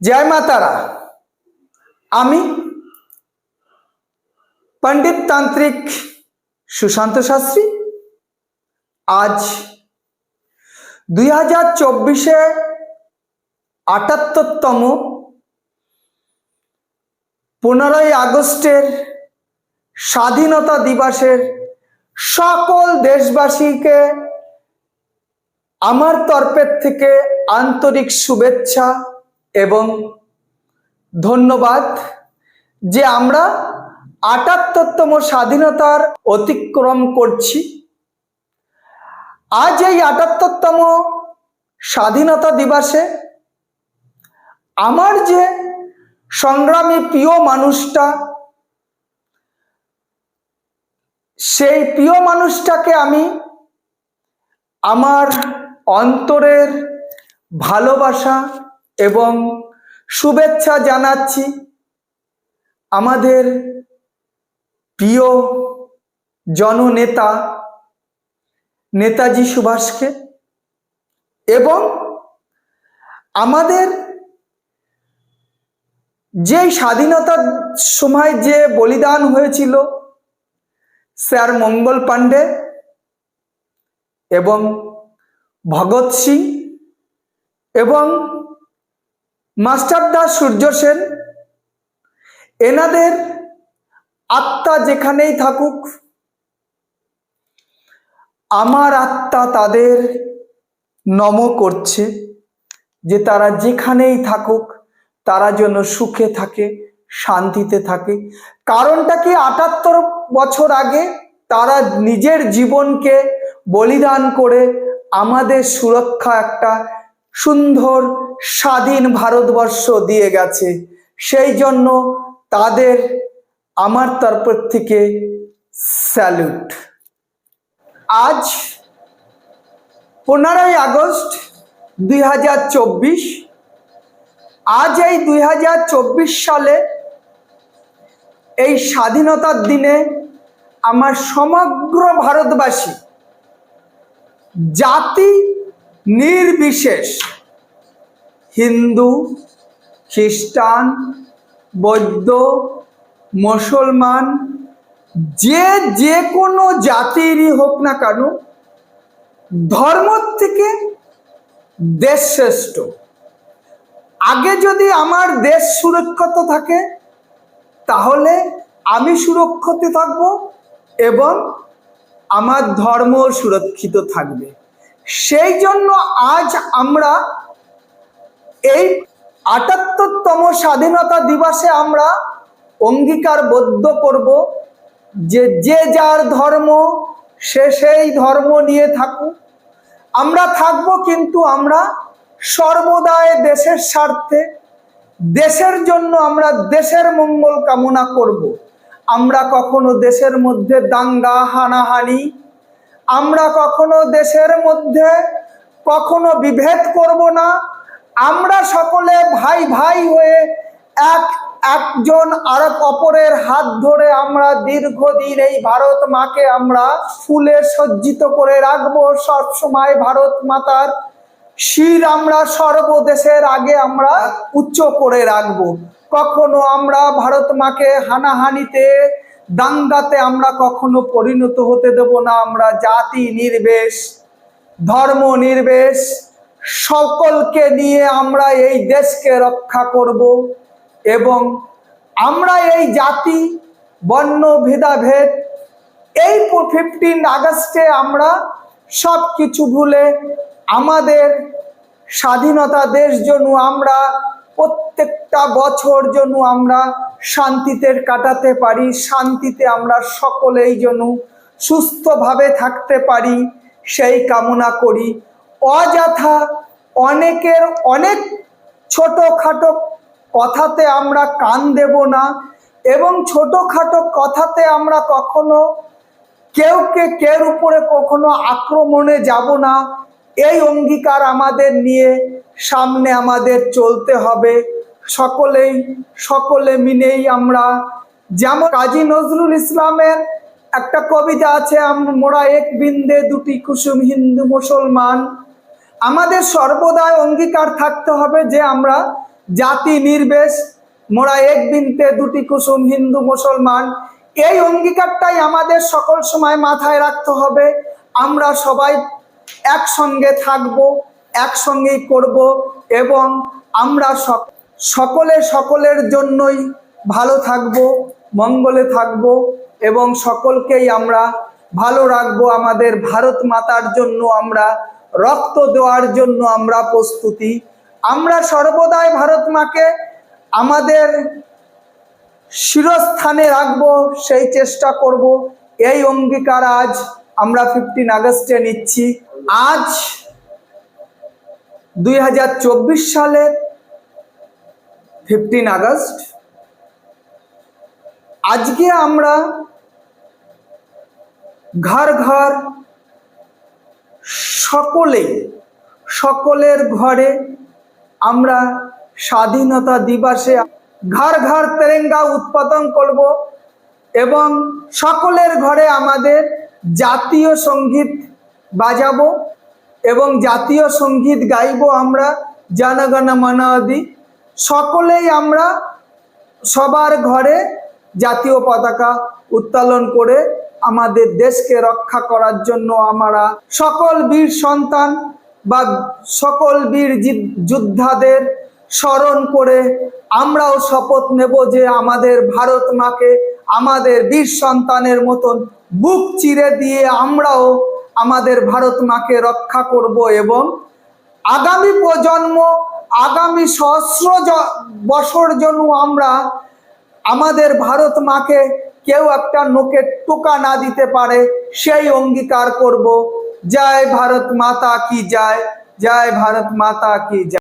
জয় মাতারা আমি পণ্ডিত তান্ত্রিক সুশান্ত শাস্ত্রী আজ দুই হাজার চব্বিশে আটাত্তরতম পনেরোই আগস্টের স্বাধীনতা দিবসের সকল দেশবাসীকে আমার তরফের থেকে আন্তরিক শুভেচ্ছা এবং ধন্যবাদ যে আমরা আটাত্তরতম স্বাধীনতার অতিক্রম করছি। আজ এই আটাত্তরতম স্বাধীনতা দিবসে আমার যে সংগ্রামী প্রিয় মানুষটা, সেই প্রিয় মানুষটাকে আমি আমার অন্তরের ভালোবাসা এবং শুভেচ্ছা জানাচ্ছি আমাদের প্রিয় জননেতা নেতাজি সুভাষকে এবং আমাদের যে স্বাধীনতার সময় যে বলিদান হয়েছিল স্যার মঙ্গল পাণ্ডে এবং ভগৎ সিং এবং মাস্টারদা সূর্য সেন, এনাদের আত্মা যেখানেই থাকুক, আমার আত্মা তাদের নম করছে, যে তারা যেখানেই থাকুক, তারা যেন সুখে থাকে, শান্তিতে থাকে। কারণটা কি আটাত্তর বছর আগে তারা নিজের জীবনকে বলিদান করে আমাদের সুরক্ষা একটা সুন্দর স্বাধীন ভারতবর্ষ দিয়ে গেছে। সেই জন্য তাদের আমার তরফ থেকে স্যালুট। আজ পনেরোই আগস্ট দুই হাজার চব্বিশ, আজ এই দুই হাজার চব্বিশ সালে এই স্বাধীনতার দিনে আমার সমগ্র ভারতবাসী জাতি নির্বিশেষ হিন্দু, খ্রিস্টান, বৌদ্ধ, মুসলমান, যে যে কোনো জাতিরই হোক না কেন, ধর্ম থেকে দেশ শ্রেষ্ঠ। আগে যদি আমার দেশ সুরক্ষিত থাকে, তাহলে আমি সুরক্ষিত থাকব এবং আমার ধর্ম সুরক্ষিত থাকবে। সেই জন্য আজ আমরা এই আটাত্তরতম স্বাধীনতা দিবসে আমরা অঙ্গীকারবদ্ধ করব যে যে যার ধর্ম, সে সেই ধর্ম নিয়ে থাকুক। আমরা থাকব কিন্তু আমরা সর্বদাই দেশের স্বার্থে। দেশের জন্য আমরা দেশের মঙ্গল কামনা করব। আমরা কখনো দেশের মধ্যে দাঙ্গা, হানাহানি, আমরা কখনো দেশের মধ্যে কখনো বিভেদ করব না। আমরা সকলে ভাই ভাই হয়ে এক একজন আরেক অপরের হাত ধরে আমরা দীর্ঘদিন এই ভারত মাকে আমরা ফুলে সজ্জিত করে রাখব। সবসময় ভারত মাতার শির আমরা সর্বদেশের আগে আমরা উচ্চ করে রাখব। কখনো আমরা ভারত মাকে হানাহানিতে, দাঙ্গাতে আমরা কখনো পরিণত হতে দেব না। আমরা জাতি নির্বেশ, ধর্ম নির্বেশ সকলকে নিয়ে আমরা এই দেশকে রক্ষা করব এবং আমরা এই জাতি, বর্ণ, ভেদাভেদ, এই ফিফটিন আগস্টে আমরা সব কিছু ভুলে আমাদের স্বাধীনতা দেশ জন্য আমরা, প্রত্যেকটা বছর জন্য আমরা শান্তিতে কাটাতে পারি, শান্তিতে আমরা সকলেই যেন সুস্থভাবে থাকতে পারি, সেই কামনা করি। অযথা অনেকের অনেক ছোটোখাটো কথাতে আমরা কান দেব না এবং ছোটোখাটো কথাতে আমরা কখনো কেউকে কের উপরে কখনো আক্রমণে যাব না। এই অঙ্গীকার আমাদের নিয়ে সামনে আমাদের চলতে হবে। সকলেই, সকলে মিলেই আমরা যেমন কাজী নজরুল ইসলামের একটা কবিতা আছে আম- মোরা এক বিন্দে দুটি কুসুম হিন্দু মুসলমান। আমাদের সর্বদাই অঙ্গীকার থাকতে হবে যে আমরা জাতি নির্বেশ, মোরা এক বিনতে দুটি কুসুম, হিন্দু, মুসলমান, এই অঙ্গীকারটাই আমাদের সকল সময় মাথায় রাখতে হবে। আমরা সবাই একসঙ্গে থাকব, একসঙ্গেই করব এবং আমরা সক- সকলে সকলের জন্যই ভালো থাকব, মঙ্গলে থাকব এবং সকলকেই আমরা ভালো রাখব। আমাদের ভারত মাতার জন্য আমরা রক্ত দেওয়ার জন্য আমরা প্রস্তুতি। আমরা সর্বদাই ভারত মাকে আমাদের শিরস্থানে রাখব, সেই চেষ্টা করব। এই অঙ্গীকার আজ আমরা ফিফটিন আগস্টে নিচ্ছি। আজ দুই হাজার চব্বিশ সালের ফিফটিন আগস্ট। আজকে আমরা ঘর ঘর সকলে সকলের ঘরে আমরা স্বাধীনতা দিবসে ঘর ঘর তেরেঙ্গা উৎপাদন করব এবং সকলের ঘরে আমাদের জাতীয় সংগীত বাজাবো এবং জাতীয় সংগীত গাইব আমরা, জনগণ মনাদি। সকলেই আমরা সবার ঘরে জাতীয় পতাকা উত্তোলন করে আমাদের দেশকে রক্ষা করার জন্য আমরা সকল বীর সন্তান বা সকল বীর যোদ্ধাদের স্মরণ করে আমরাও শপথ নেব যে আমাদের ভারত মাকে আমাদের বীর সন্তানের মতন বুক চিরে দিয়ে আমরাও আমাদের ভারত মাকে রক্ষা করব এবং আগামী প্রজন্ম, আগামী সহস্র বছর জন্য আমরা আমাদের ভারত মাকে কেউ একটা নোকে টোকা না দিতে পারে, সেই অঙ্গীকার করব। জয় ভারত মাতা কি যায় জয় ভারত মাতা কি জয়।